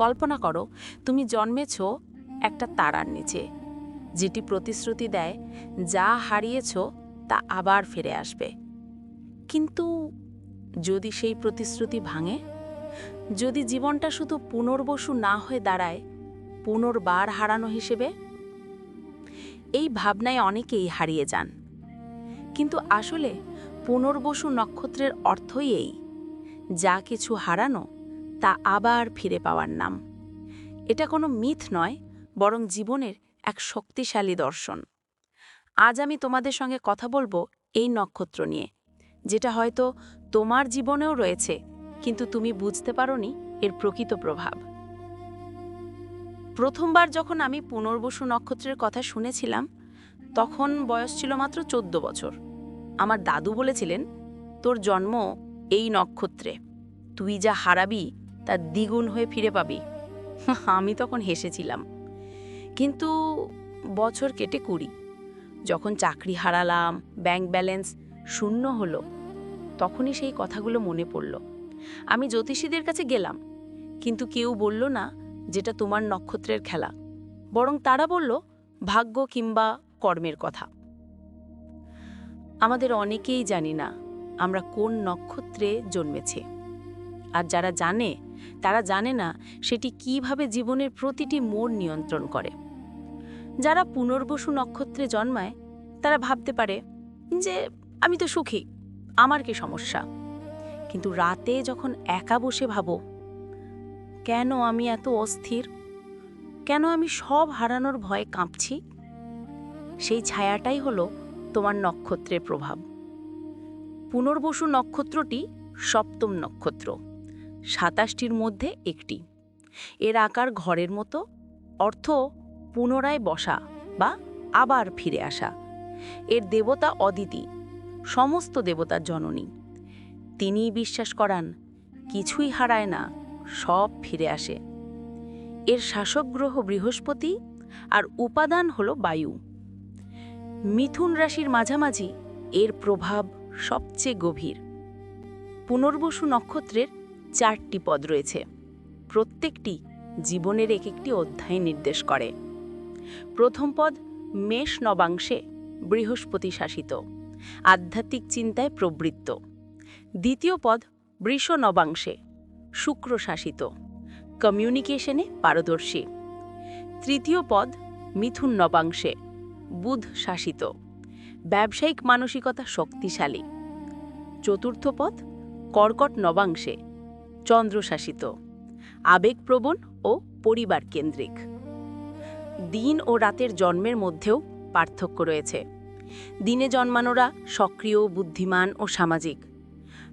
কল্পনা করো, তুমি জন্মেছ একটা তারার নিচে। যেটি প্রতিশ্রুতি দেয়, যা হারিয়েছ তা আবার ফিরে আসবে। কিন্তু যদি সেই প্রতিশ্রুতি ভাঙে? যদি জীবনটা শুধু পুনর্বসু না হয়ে দাঁড়ায়, পুনর্বার হারানো হিসেবে? এই ভাবনায় অনেকেই হারিয়ে যান। কিন্তু আসলে পুনর্বসু নক্ষত্রের অর্থই এই। যা কিছু হারানো তা আবার ফিরে পাওয়ার নাম। এটা কোনো মিথ নয়, বরং জীবনের এক শক্তিশালী দর্শন। আজ আমি তোমাদের সঙ্গে কথা বলব এই নক্ষত্র নিয়ে, যেটা হয়তো তোমার জীবনেও রয়েছে, কিন্তু তুমি বুঝতে পারোনি এর প্রকৃত প্রভাব। প্রথমবার যখন আমি পুনর্বসু নক্ষত্রের কথা শুনেছিলাম, তখন বয়স ছিল মাত্র চোদ্দ বছর। আমার দাদু বলেছিলেন, তোর জন্ম এই নক্ষত্রে। তুই যা হারাবি তা দ্বিগুণ হয়ে ফিরে পাবি। আমি তখন হেসেছিলাম। কিন্তু বছর কেটে কুড়ি। যখন চাকরি হারালাম ব্যাংক ব্যালেন্স শূন্য হলো, তখনই সেই কথাগুলো মনে পড়ল। আমি জ্যোতিষীদের কাছে গেলাম, কিন্তু কেউ বলল না যেটা তোমার নক্ষত্রের খেলা। বরং তারা বলল, ভাগ্য কিংবা কর্মের কথা। আমাদের অনেকেই জানি না আমরা কোন নক্ষত্রে জন্মেছে। আর যারা জানে তারা জানে না সেটি কীভাবে জীবনের প্রতিটি মোড় নিয়ন্ত্রণ করে। যারা পুনর্বসু নক্ষত্রে জন্মায়, তারা ভাবতে পারে যে, আমি তো সুখী, আমার কি সমস্যা? কিন্তু রাতে যখন একা বসে ভাবো, কেন আমি এত অস্থির? কেন আমি সব হারানোর ভয়ে কাঁপছি? সেই ছায়াটাই হলো তোমার নক্ষত্রের প্রভাব। পুনর্বসু নক্ষত্রটি সপ্তম নক্ষত্র। সাতাশটির মধ্যে একটি। এর আকার ঘরের মতো, অর্থ পুনরায় বসা বা আবার ফিরে আসা। এর দেবতা অদিতি, সমস্ত দেবতার জননী। তিনিই বিশ্বাস করান, কিছুই হারায় না, সব ফিরে আসে। এর শাসক গ্রহ বৃহস্পতি আর উপাদান হল বায়ু। মিথুন রাশির মাঝামাঝি এর প্রভাব সবচেয়ে গভীর। পুনর্বসু নক্ষত্রের চারটি পদ রয়েছে। প্রত্যেকটি জীবনের এক একটি অধ্যায় নির্দেশ করে। প্রথম পদ, মেষ নবাংশে বৃহস্পতি শাসিত, আধ্যাত্মিক চিন্তায় প্রবৃত্ত। দ্বিতীয় পদ, বৃষ নবাংশে শুক্র শাসিত, কমিউনিকেশনে পারদর্শী। তৃতীয় পদ, মিথুন নবাংশে বুধ শাসিত, ব্যবসায়িক মানসিকতা শক্তিশালী। চতুর্থ পদ, কর্কট নবাংশে চন্দ্রশাসিত, আবেগপ্রবণ ও পরিবার কেন্দ্রিক দিন ও রাতের জন্মের মধ্যেও পার্থক্য রয়েছে। দিনে জন্মানোরা সক্রিয়, বুদ্ধিমান ও সামাজিক।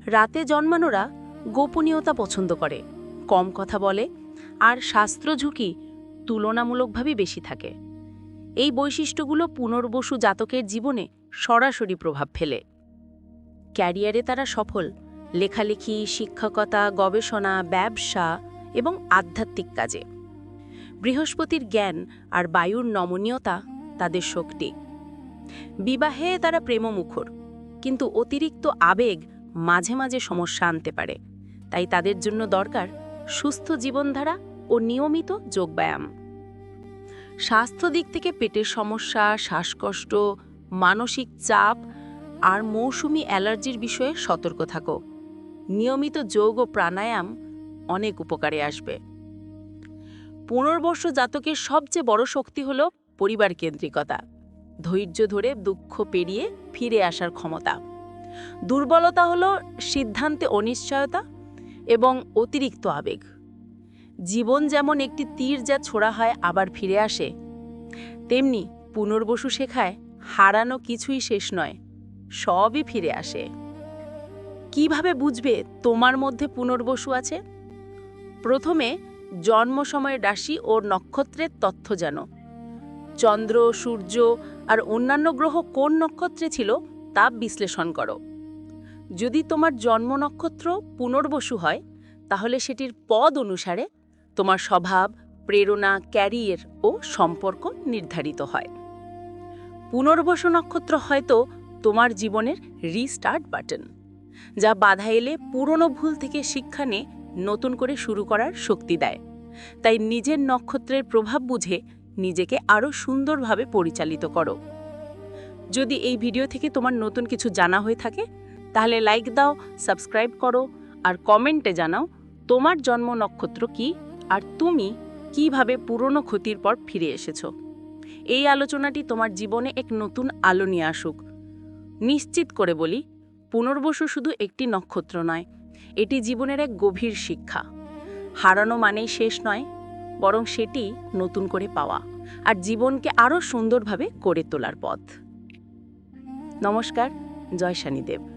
রাতে জন্মানোরা গোপনীয়তা পছন্দ করে, কম কথা বলে আর শাস্ত্র ঝুঁকি তুলনামূলকভাবেই বেশি থাকে। এই বৈশিষ্ট্যগুলো পুনর্বসু জাতকের জীবনে সরাসরি প্রভাব ফেলে। ক্যারিয়ারে তারা সফল লেখালেখি, শিক্ষকতা, গবেষণা, ব্যবসা এবং আধ্যাত্মিক কাজে। বৃহস্পতির জ্ঞান আর বায়ুর নমনীয়তা তাদের শক্তি। বিবাহে তারা প্রেমমুখর, কিন্তু অতিরিক্ত আবেগ মাঝে মাঝে সমস্যা আনতে পারে। তাই তাদের জন্য দরকার সুস্থ জীবনধারা ও নিয়মিত যোগব্যায়াম। স্বাস্থ্য দিক থেকে পেটের সমস্যা, শ্বাসকষ্ট, মানসিক চাপ আর মৌসুমি অ্যালার্জির বিষয়ে সতর্ক থাকো। নিয়মিত যোগ ও প্রাণায়াম অনেক উপকারে আসবে। পুনর্বর্ষ জাতকের সবচেয়ে বড় শক্তি হল পরিবার কেন্দ্রিকতা। ধৈর্য ধরে দুঃখ পেরিয়ে ফিরে আসার ক্ষমতা। দুর্বলতা হল সিদ্ধান্তে অনিশ্চয়তা এবং অতিরিক্ত আবেগ। জীবন যেমন একটি তীর যা ছোড়া হয় আবার ফিরে আসে, তেমনি পুনর্বসু শেখায় হারানো কিছুই শেষ নয়, সবই ফিরে আসে। কীভাবে বুঝবে তোমার মধ্যে পুনর্বসু আছে? প্রথমে জন্ম সময়ের রাশি ও নক্ষত্রের তথ্য জানো। চন্দ্র, সূর্য আর অন্যান্য গ্রহ কোন নক্ষত্রে ছিল তা বিশ্লেষণ করো। যদি তোমার জন্ম নক্ষত্র পুনর্বসু হয়, তাহলে সেটির পদ অনুসারে তোমার স্বভাব, প্রেরণা, ক্যারিয়ার ও সম্পর্ক নির্ধারিত হয়। পুনর্বসু নক্ষত্র হয়তো তোমার জীবনের রিস্টার্ট বাটন। যা বাধা এলে পুরনো ভুল থেকে শিক্ষা নিয়ে নতুন করে শুরু করার শক্তি দেয়। তাই নিজের নক্ষত্রের প্রভাব বুঝে নিজেকে আরও সুন্দরভাবে পরিচালিত করো। যদি এই ভিডিও থেকে তোমার নতুন কিছু জানা হয়ে থাকে, তাহলে লাইক দাও সাবস্ক্রাইব করো, আর কমেন্টে জানাও তোমার জন্ম নক্ষত্র কি, আর তুমি কীভাবে পুরনো ক্ষতির পর ফিরে এসেছ। এই আলোচনাটি তোমার জীবনে এক নতুন আলো নিয়ে আসুক। নিশ্চিত করে বলি পুনর্বসু শুধু একটি নক্ষত্র নয়, এটি জীবনের এক গভীর শিক্ষা। হারানো মানেই শেষ নয়, বরং সেটি নতুন করে পাওয়া আর জীবনকে আরও সুন্দরভাবে করে তোলার পথ। নমস্কার, জয় শানিদেব।